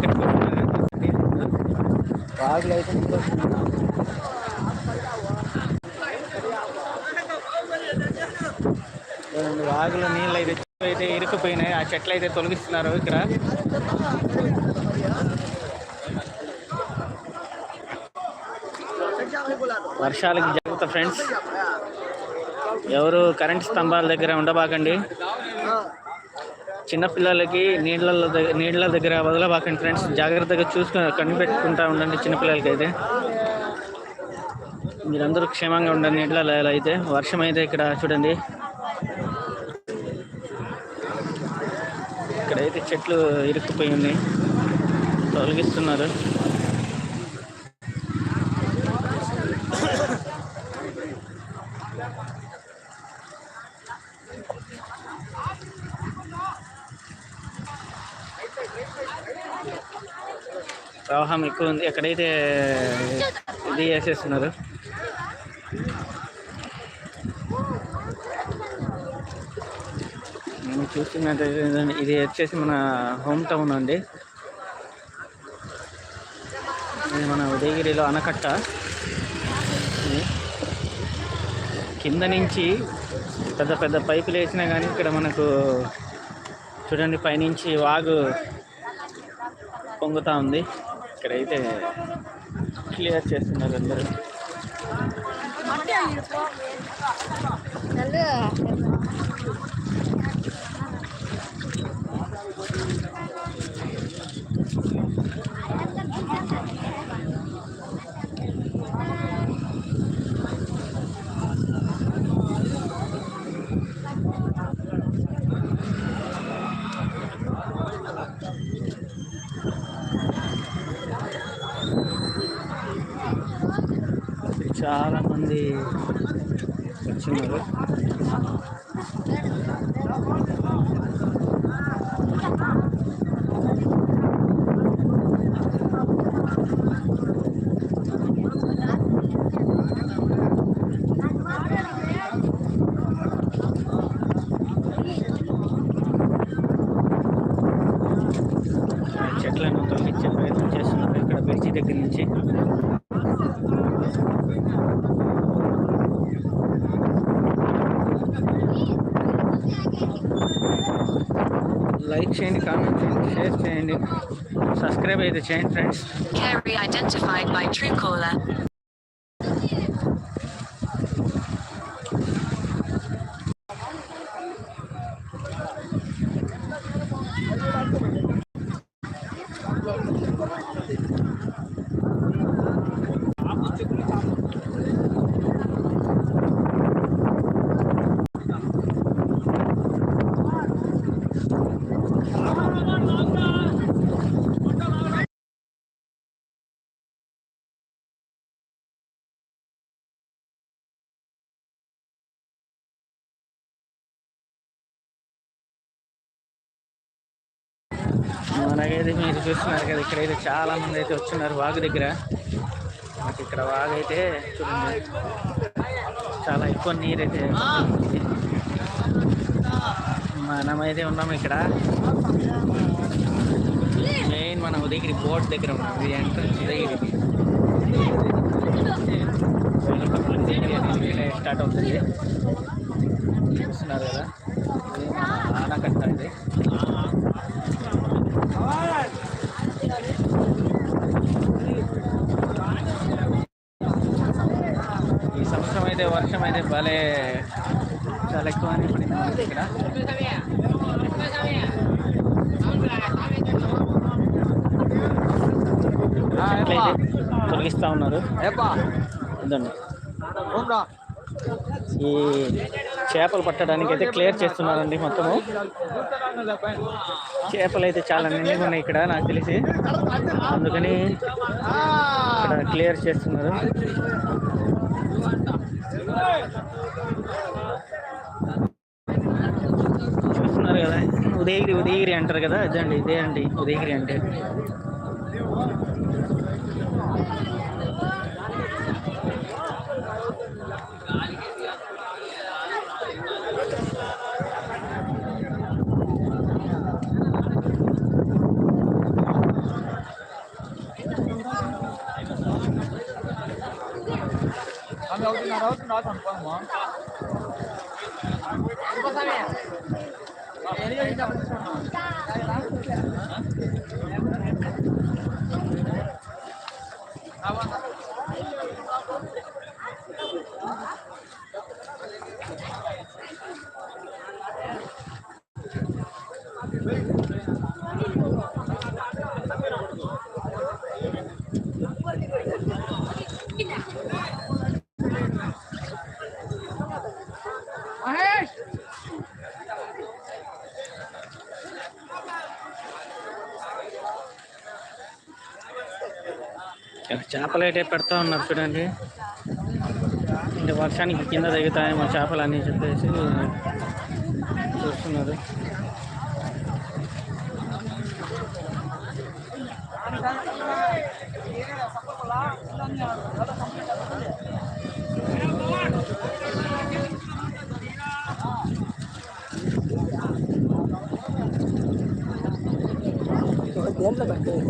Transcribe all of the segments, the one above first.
ఇక్కడికి వాగులు అయితే నీళ్ళు అయితే చెట్లు అయితే ఇరుక్కుపోయినాయి ఆ చెట్లు అయితే తొలగిస్తున్నారు ఇక్కడ వర్షాలకి జాగ్రత్త ఫ్రెండ్స్ ఎవరు కరెంట్ స్తంభాల దగ్గర ఉండబాకండి. చిన్నపిల్లలకి నీళ్ళ దగ్గర నీళ్ళ దగ్గర వదలబాకండి ఫ్రెండ్స్. జాగ్రత్తగా చూసుకుని కనిపెట్టుకుంటా ఉండండి చిన్నపిల్లలకి అయితే మీరందరూ క్షేమంగా ఉండండి నీళ్ళలో అయితే. వర్షం అయితే ఇక్కడ చూడండి. ఇక్కడైతే చెట్లు ఇరుక్కుపోయి ఉన్నాయి. తొలగిస్తున్నారు. ప్రవాహం ఎక్కువ ఉంది ఎక్కడైతే ఇది వేసేస్తున్నారు? నేను చూస్తున్నట్టయితే ఇది వచ్చేసి మన హోమ్ టౌన్ అండి. ఇది మన ఉదయగిరిలో ఆనకట్ట కింద నుంచి పెద్ద పెద్ద పైపులు వేసినా కానీ ఇక్కడ మనకు చూడండి పైనుంచి వాగు పొంగుతా ఉంది. ఇక్కడైతే క్లియర్ చేస్తున్నారు అందరూ. చాలా మంది వచ్చినారు చెట్లను తొలగించే ప్రయత్నం చేస్తున్నారు ఇక్కడ బ్రిడ్జి దగ్గర నుంచి లైక్ చేయండి కామెంట్ చేయండి షేర్ చేయండి సబ్స్క్రైబ్ అయితే చేయండి friends Carry identified by Truecaller. మనకైతే మీరు చూస్తున్నారు కదా ఇక్కడైతే చాలా మంది అయితే వచ్చున్నారు వాగు దగ్గర. మాకు ఇక్కడ వాగు అయితే చూడండి. చాలా ఎక్కువ నీరు అయితే మనమైతే ఉన్నాం ఇక్కడ. మెయిన్ మనం ఉదయగిరి బోట్ దగ్గర ఉన్నాం. ఇది ఎంట్రన్స్ ఉదయగిరి. స్టార్ట్ అవుతుంది. చూస్తున్నారు కదా. ఆనకట్ట అండి. ఈ సంవత్సరం అయితే వర్షం అయితే భలే చాలా ఎక్కువ పడింది మనకి ఇక్కడ. తొలగిస్తూ ఉన్నారు. ఇదండి ఈ చేపలు పట్టడానికి అయితే క్లియర్ చేస్తున్నారండి మొత్తము. చేపలు అయితే చాలా నిండుగా ఉన్నాయి ఇక్కడ నాకు తెలిసి. అందుకని ఇక్కడ క్లియర్ చేస్తున్నారు. చూస్తున్నారు కదా ఉదయగిరి ఉదయగిరి అంటారు కదా అదండి ఇదే అండి ఉదయగిరి అంటే. ఇక్కడ చేపలు అయితే పెడతా ఉన్నారు చూడండి. ఇంకా వర్షానికి కింద తగ్గుతాయేమో చేపలు అని చెప్పేసి చూస్తున్నారు.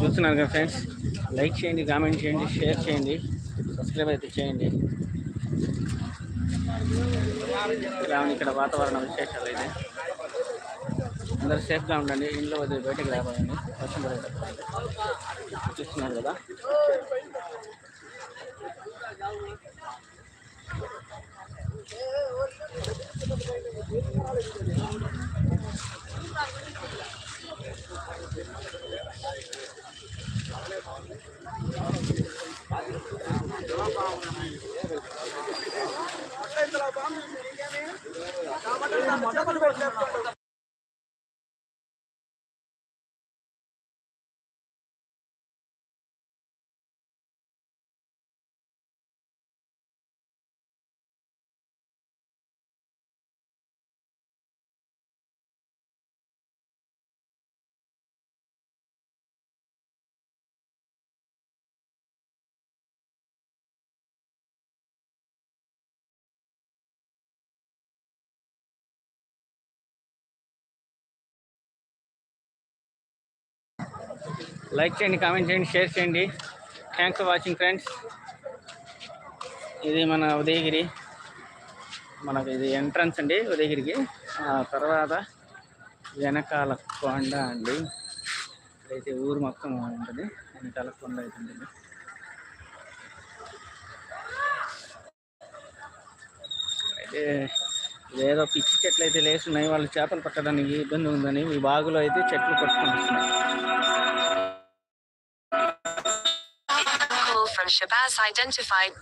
చూస్తున్నారు కదా ఫ్రెండ్స్? లైక్ చేయండి కామెంట్ చేయండి షేర్ చేయండి సబ్స్క్రైబ్ అయితే చేయండి. ఇలా ఇక్కడ వాతావరణ విశేషాలు అయితే. అందరూ సేఫ్గా ఉండండి ఇంట్లో వదిలి బయటకు రాబోయండి వర్షం పడేటప్పుడు చూస్తున్నారు కదా? మటన్ మటన్ లైక్ చేయండి కామెంట్ చేయండి షేర్ చేయండి. థ్యాంక్స్ ఫర్ వాచింగ్ ఫ్రెండ్స్ ఇది మన ఉదయగిరి మనకి ఇది ఎంట్రన్స్ అండి ఉదయగిరికి. ఆ తర్వాత వెనకాల కొండ అండి. అయితే ఊరు మొత్తం ఉంటుంది. వెనకాల కొండ అయితే ఉంటుంది. అయితే ఏదో పిచ్చి చెట్లు అయితే లేస్తున్నాయి. వాళ్ళు చేపలు పట్టడానికి ఇబ్బంది ఉందని ఈ బాగులో అయితే చెట్లు పట్టుకొని వస్తున్నాయి. relationship as identified